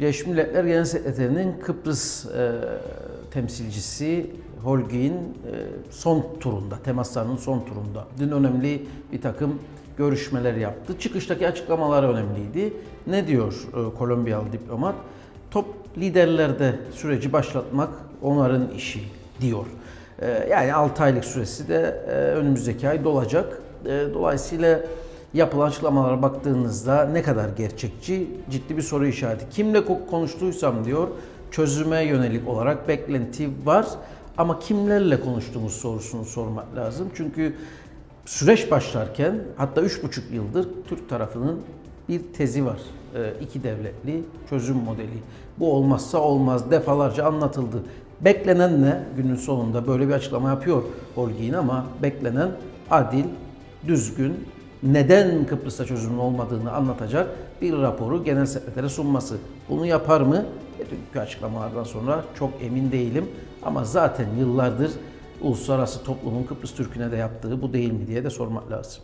Birleşmiş Milletler Genel Sekreterinin Kıbrıs e, temsilcisi Holgi'nin e, son turunda, temaslarının son turunda. Dün önemli bir takım görüşmeler yaptı. Çıkıştaki açıklamaları önemliydi. Ne diyor e, Kolombiyalı diplomat? Top liderlerde süreci başlatmak onların işi diyor. E, yani 6 aylık süresi de e, önümüzdeki ay dolacak. E, dolayısıyla yapılan açıklamalara baktığınızda ne kadar gerçekçi ciddi bir soru işareti. Kimle ko- konuştuysam diyor çözüme yönelik olarak beklenti var ama kimlerle konuştuğumuz sorusunu sormak lazım. Çünkü süreç başlarken hatta üç buçuk yıldır Türk tarafının bir tezi var. Ee, iki devletli çözüm modeli. Bu olmazsa olmaz defalarca anlatıldı. Beklenen ne? Günün sonunda böyle bir açıklama yapıyor Holgi'nin ama beklenen adil, düzgün, neden Kıbrıs'ta çözümün olmadığını anlatacak bir raporu genel sekretere sunması. Bunu yapar mı? E, Dünkü açıklamalardan sonra çok emin değilim. Ama zaten yıllardır uluslararası toplumun Kıbrıs Türk'üne de yaptığı bu değil mi diye de sormak lazım.